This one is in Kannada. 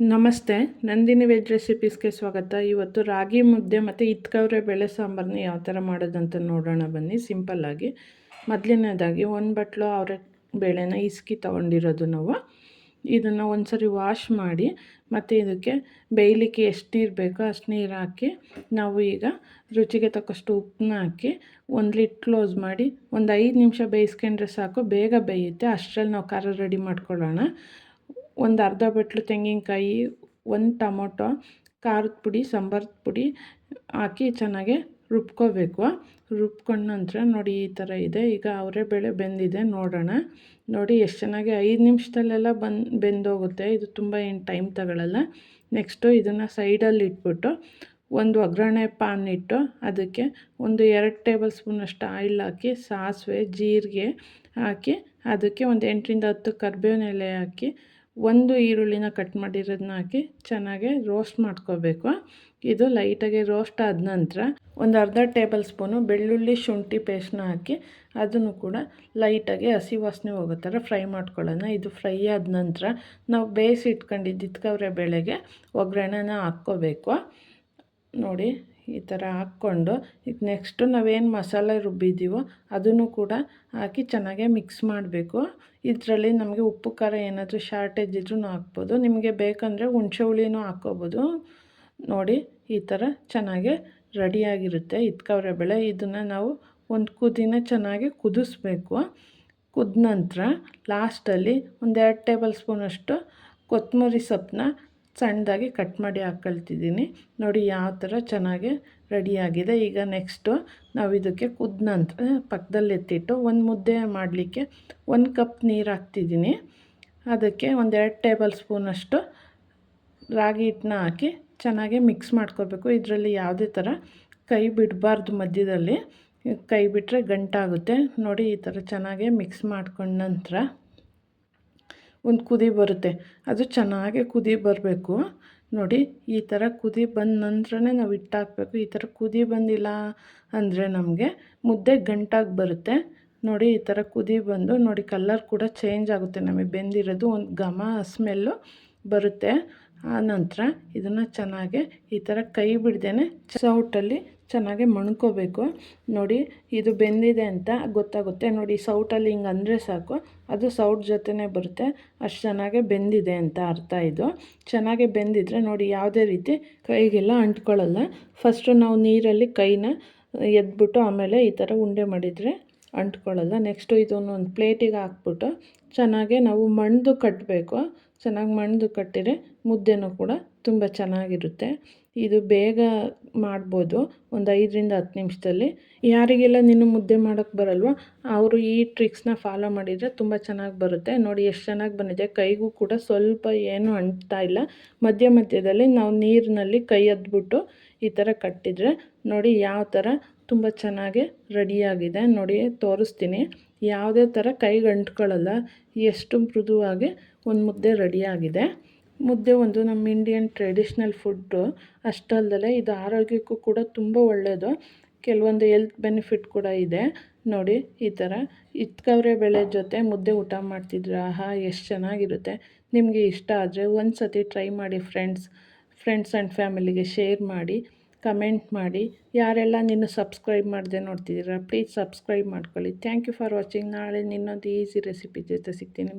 ನಮಸ್ತೆ, ನಂದಿನಿ ವೆಜ್ ರೆಸಿಪೀಸ್ಗೆ ಸ್ವಾಗತ. ಇವತ್ತು ರಾಗಿ ಮುದ್ದೆ ಮತ್ತು ಇತ್ಕವ್ರೆ ಬೇಳೆ ಸಾಂಬಾರನ್ನ ಯಾವ ಥರ ಮಾಡೋದಂತ ನೋಡೋಣ ಬನ್ನಿ. ಸಿಂಪಲ್ಲಾಗಿ ಮೊದಲನೇದಾಗಿ ಒಂದು ಬಟ್ಲು ಅವರೆ ಬೇಳೆನ ಇಸ್ಕಿ ತೊಗೊಂಡಿರೋದು ನಾವು. ಇದನ್ನು ಒಂದು ಸರಿ ವಾಶ್ ಮಾಡಿ ಮತ್ತು ಇದಕ್ಕೆ ಬೇಯಲಿಕ್ಕೆ ಎಷ್ಟು ನೀರು ಬೇಕೋ ಅಷ್ಟು ನೀರು ಹಾಕಿ ನಾವು ಈಗ ರುಚಿಗೆ ತಕ್ಕಷ್ಟು ಉಪ್ಪನ್ನ ಹಾಕಿ ಒಂದು ಲಿಟ್ ಕ್ಲೋಸ್ ಮಾಡಿ ಒಂದು ಐದು ನಿಮಿಷ ಬೇಯಿಸ್ಕೊಂಡ್ರೆ ಸಾಕು. ಬೇಗ ಬೇಯುತ್ತೆ. ಅಷ್ಟರಲ್ಲಿ ನಾವು ಖಾರ ರೆಡಿ ಮಾಡ್ಕೊಳ್ಳೋಣ. ಒಂದು ಅರ್ಧ ಬಟ್ಲು ತೆಂಗಿನಕಾಯಿ, ಒಂದು ಟೊಮೊಟೊ, ಖಾರದ ಪುಡಿ, ಸಾಂಬಾರದ ಪುಡಿ ಹಾಕಿ ಚೆನ್ನಾಗಿ ರುಬ್ಕೋಬೇಕು. ರುಬ್ಕೊಂಡ ನಂತರ ನೋಡಿ ಈ ಥರ ಇದೆ. ಈಗ ಅವರೇ ಬೇಳೆ ಬೆಂದಿದೆ, ನೋಡೋಣ. ನೋಡಿ ಎಷ್ಟು ಚೆನ್ನಾಗಿ ಐದು ನಿಮಿಷದಲ್ಲೆಲ್ಲ ಬಂದು, ಬೆಂದೋಗುತ್ತೆ. ಇದು ತುಂಬ ಏನು ಟೈಮ್ ತಗೊಳ್ಳಲ್ಲ ನೆಕ್ಸ್ಟು ಇದನ್ನು ಸೈಡಲ್ಲಿ ಇಟ್ಬಿಟ್ಟು ಒಂದು ಒಗ್ಗರಣೆ ಪಾನ್ ಇಟ್ಟು ಅದಕ್ಕೆ ಒಂದು ಎರಡು ಟೇಬಲ್ ಸ್ಪೂನಷ್ಟು ಆಯಿಲ್ ಹಾಕಿ, ಸಾಸಿವೆ, ಜೀರಿಗೆ ಹಾಕಿ ಅದಕ್ಕೆ ಒಂದು ಎಂಟರಿಂದ ಹತ್ತು ಕರ್ಬೇವಿನ ಎಲೆ ಹಾಕಿ ಒಂದು ಈರುಳ್ಳಿನ ಕಟ್ ಮಾಡಿರೋದನ್ನ ಹಾಕಿ ಚೆನ್ನಾಗಿ ರೋಸ್ಟ್ ಮಾಡ್ಕೋಬೇಕು. ಇದು ಲೈಟಾಗಿ ರೋಸ್ಟ್ ಆದ ನಂತರ ಒಂದು ಅರ್ಧ ಟೇಬಲ್ ಸ್ಪೂನು ಬೆಳ್ಳುಳ್ಳಿ ಶುಂಠಿ ಪೇಸ್ಟ್ನ ಹಾಕಿ ಅದನ್ನು ಕೂಡ ಲೈಟಾಗಿ ಹಸಿ ವಾಸನೆ ಹೋಗೋ ಥರ ಫ್ರೈ ಮಾಡ್ಕೊಳ್ಳೋಣ. ಇದು ಫ್ರೈ ಆದ ನಂತರ ನಾವು ಬೇಯಿಸಿ ಇಟ್ಕೊಂಡಿದ್ದಿತ್ಕವ್ರೆ ಬೆಳೆಗೆ ಬೇಳೆಗೆ ಒಗ್ಗರಣೆನ ಹಾಕ್ಕೋಬೇಕು. ನೋಡಿ ಈ ಥರ ಹಾಕ್ಕೊಂಡು, ಈಗ ನೆಕ್ಸ್ಟು ನಾವೇನು ಮಸಾಲೆ ರುಬ್ಬಿದ್ದೀವೋ ಅದನ್ನು ಕೂಡ ಹಾಕಿ ಚೆನ್ನಾಗೆ ಮಿಕ್ಸ್ ಮಾಡಬೇಕು. ಇದರಲ್ಲಿ ನಮಗೆ ಉಪ್ಪು, ಖಾರ ಏನಾದರೂ ಶಾರ್ಟೇಜ್ ಇದ್ರೂ ಹಾಕ್ಬೋದು. ನಿಮಗೆ ಬೇಕಂದರೆ ಹುಣಸೆ ಹುಳಿನೂ ಹಾಕ್ಕೋಬೋದು. ನೋಡಿ, ಈ ಥರ ಚೆನ್ನಾಗೆ ರೆಡಿಯಾಗಿರುತ್ತೆ ಇದ್ಕವ್ರೆ ಬೆಳೆ. ಇದನ್ನು ನಾವು ಒಂದು ಕುದಿನ ಚೆನ್ನಾಗಿ ಕುದಿಸ್ಬೇಕು. ಕುದ ನಂತರ ಲಾಸ್ಟಲ್ಲಿ ಒಂದೆರಡು ಟೇಬಲ್ ಸ್ಪೂನಷ್ಟು ಕೊತ್ತಂಬರಿ ಸೊಪ್ಪನ್ನ ಸಣ್ಣದಾಗಿ ಕಟ್ ಮಾಡಿ ಹಾಕ್ಕೊಳ್ತಿದ್ದೀನಿ ನೋಡಿ ಯಾವ ಥರ ಚೆನ್ನಾಗಿ ರೆಡಿಯಾಗಿದೆ. ಈಗ ನೆಕ್ಸ್ಟು ನಾವು ಇದಕ್ಕೆ ಕುದ್ದ ನಂತರ ಪಕ್ಕದಲ್ಲಿ ಎತ್ತಿಟ್ಟು ಒಂದು ಮುದ್ದೆ ಮಾಡಲಿಕ್ಕೆ ಒಂದು ಕಪ್ ನೀರು ಹಾಕ್ತಿದ್ದೀನಿ. ಅದಕ್ಕೆ ಒಂದೆರಡು ಟೇಬಲ್ ಸ್ಪೂನಷ್ಟು ರಾಗಿ ಹಿಟ್ಟನ್ನ ಹಾಕಿ ಚೆನ್ನಾಗಿ ಮಿಕ್ಸ್ ಮಾಡ್ಕೋಬೇಕು. ಇದರಲ್ಲಿ ಯಾವುದೇ ಥರ ಕೈ ಬಿಡಬಾರ್ದು ಮಧ್ಯದಲ್ಲಿ. ಕೈ ಬಿಟ್ಟರೆ ಗಂಟಾಗುತ್ತೆ. ನೋಡಿ ಈ ಥರ ಚೆನ್ನಾಗಿ ಮಿಕ್ಸ್ ಮಾಡ್ಕೊಂಡ ನಂತರ ಒಂದು ಕುದಿ ಬರುತ್ತೆ. ಅದು ಚೆನ್ನಾಗಿ ಕುದಿ ಬರಬೇಕು. ನೋಡಿ, ಈ ಥರ ಕುದಿ ಬಂದ ನಂತರನೇ ನಾವು ಹಿಟ್ಟು ಈ ಥರ ಕುದಿ ಬಂದಿಲ್ಲ ಅಂದರೆ ನಮಗೆ ಮುದ್ದೆ ಗಂಟಾಗಿ ಬರುತ್ತೆ. ನೋಡಿ, ಈ ಥರ ಕುದಿ ಬಂದು ನೋಡಿ ಕಲ್ಲರ್ ಕೂಡ ಚೇಂಜ್ ಆಗುತ್ತೆ. ನಮಗೆ ಬೆಂದಿರೋದು ಒಂದು ಘಮ ಸ್ಮೆಲ್ಲು ಬರುತ್ತೆ. ಆ ನಂತರ ಇದನ್ನು ಚೆನ್ನಾಗಿ ಈ ಥರ ಕೈ ಬಿಡ್ದೇ ಸೌಟಲ್ಲಿ ಚೆನ್ನಾಗಿ ಮಣ್ಕೋಬೇಕು. ನೋಡಿ, ಇದು ಬೆಂದಿದೆ ಅಂತ ಗೊತ್ತಾಗುತ್ತೆ. ನೋಡಿ ಸೌಟಲ್ಲಿ ಹಿಂಗೆ ಅಂದರೆ ಸಾಕು. ಅದು ಸೌಟ್ ಜೊತೆನೇ ಬರುತ್ತೆ. ಅಷ್ಟು ಚೆನ್ನಾಗೆ ಬೆಂದಿದೆ ಅಂತ ಅರ್ಥ ಇದು. ಚೆನ್ನಾಗೆ ಬೆಂದಿದ್ರೆ ನೋಡಿ, ಯಾವುದೇ ರೀತಿ ಕೈಗೆಲ್ಲ ಅಂಟ್ಕೊಳ್ಳಲ್ಲ. ಫಸ್ಟು ನಾವು ನೀರಲ್ಲಿ ಕೈನ ಎದ್ಬಿಟ್ಟು ಆಮೇಲೆ ಈ ಥರ ಉಂಡೆ ಮಾಡಿದರೆ ಅಂಟ್ಕೊಳ್ಳಲ್ಲ. ನೆಕ್ಸ್ಟು ಇದನ್ನು ಒಂದು ಪ್ಲೇಟಿಗೆ ಹಾಕ್ಬಿಟ್ಟು ಚೆನ್ನಾಗೆ ನಾವು ಮಣ್ದು ಕಟ್ಟಬೇಕು ಚೆನ್ನಾಗಿ ಮಣ್ದು ಕಟ್ಟಿದರೆ ಮುದ್ದೆನೂ ಕೂಡ ತುಂಬ ಚೆನ್ನಾಗಿರುತ್ತೆ. ಇದು ಬೇಗ ಮಾಡ್ಬೋದು. ಒಂದು ಐದರಿಂದ ಹತ್ತು ನಿಮಿಷದಲ್ಲಿ. ಯಾರಿಗೆಲ್ಲ ನೀನು ಮುದ್ದೆ ಮಾಡೋಕ್ಕೆ ಬರಲ್ವ, ಅವರು ಈ ಟ್ರಿಕ್ಸ್ನ ಫಾಲೋ ಮಾಡಿದರೆ ತುಂಬ ಚೆನ್ನಾಗಿ ಬರುತ್ತೆ. ನೋಡಿ ಎಷ್ಟು ಚೆನ್ನಾಗಿ ಬಂದಿದೆ. ಕೈಗೂ ಕೂಡ ಸ್ವಲ್ಪ ಏನೂ ಅಂಟ್ತಾ ಇಲ್ಲ. ಮಧ್ಯ ಮಧ್ಯದಲ್ಲಿ ನಾವು ನೀರಿನಲ್ಲಿ ಕೈ ಅದ್ಬಿಟ್ಟು ಈ ಥರ ಕಟ್ಟಿದರೆ ನೋಡಿ ಯಾವ ಥರ ತುಂಬ ಚೆನ್ನಾಗಿ ರೆಡಿಯಾಗಿದೆ ನೋಡಿ ತೋರಿಸ್ತೀನಿ. ಯಾವುದೇ ಥರ ಕೈಗೆ ಅಂಟ್ಕೊಳ್ಳಲ್ಲ ಎಷ್ಟು ಮೃದುವಾಗಿ ಒಂದು ಮುದ್ದೆ ರೆಡಿಯಾಗಿದೆ. ಮುದ್ದೆ ಒಂದು ನಮ್ಮ ಇಂಡಿಯನ್ ಟ್ರೆಡಿಷ್ನಲ್ ಫುಡ್ಡು ಅಷ್ಟಲ್ಲದೆ ಇದು ಆರೋಗ್ಯಕ್ಕೂ ಕೂಡ ತುಂಬ ಒಳ್ಳೆಯದು ಕೆಲವೊಂದು ಹೆಲ್ತ್ ಬೆನಿಫಿಟ್ ಕೂಡ ಇದೆ. ನೋಡಿ, ಈ ಥರ ಇತ್ಕವರೆ ಬೆಳೆ ಜೊತೆ ಮುದ್ದೆ ಊಟ ಮಾಡ್ತಿದ್ರೆ ಆಹಾ, ಎಷ್ಟು ಚೆನ್ನಾಗಿರುತ್ತೆ. ನಿಮಗೆ ಇಷ್ಟ ಆದರೆ ಒಂದು ಸತಿ ಟ್ರೈ ಮಾಡಿ ಫ್ರೆಂಡ್ಸ್ ಫ್ರೆಂಡ್ಸ್ ಆ್ಯಂಡ್ ಫ್ಯಾಮಿಲಿಗೆ ಶೇರ್ ಮಾಡಿ. ಕಮೆಂಟ್ ಮಾಡಿ. ಯಾರೆಲ್ಲ ನೀನು ಸಬ್ಸ್ಕ್ರೈಬ್ ಮಾಡದೆ ನೋಡ್ತಿದ್ದೀರಾ ಪ್ಲೀಸ್ ಸಬ್ಸ್ಕ್ರೈಬ್ ಮಾಡ್ಕೊಳ್ಳಿ. ಥ್ಯಾಂಕ್ ಯು ಫಾರ್ ವಾಚಿಂಗ್ ನಾಳೆ ನಿನ್ನೊಂದು ಈಸಿ ರೆಸಿಪಿ ಜೊತೆ ಸಿಗ್ತೀನಿ.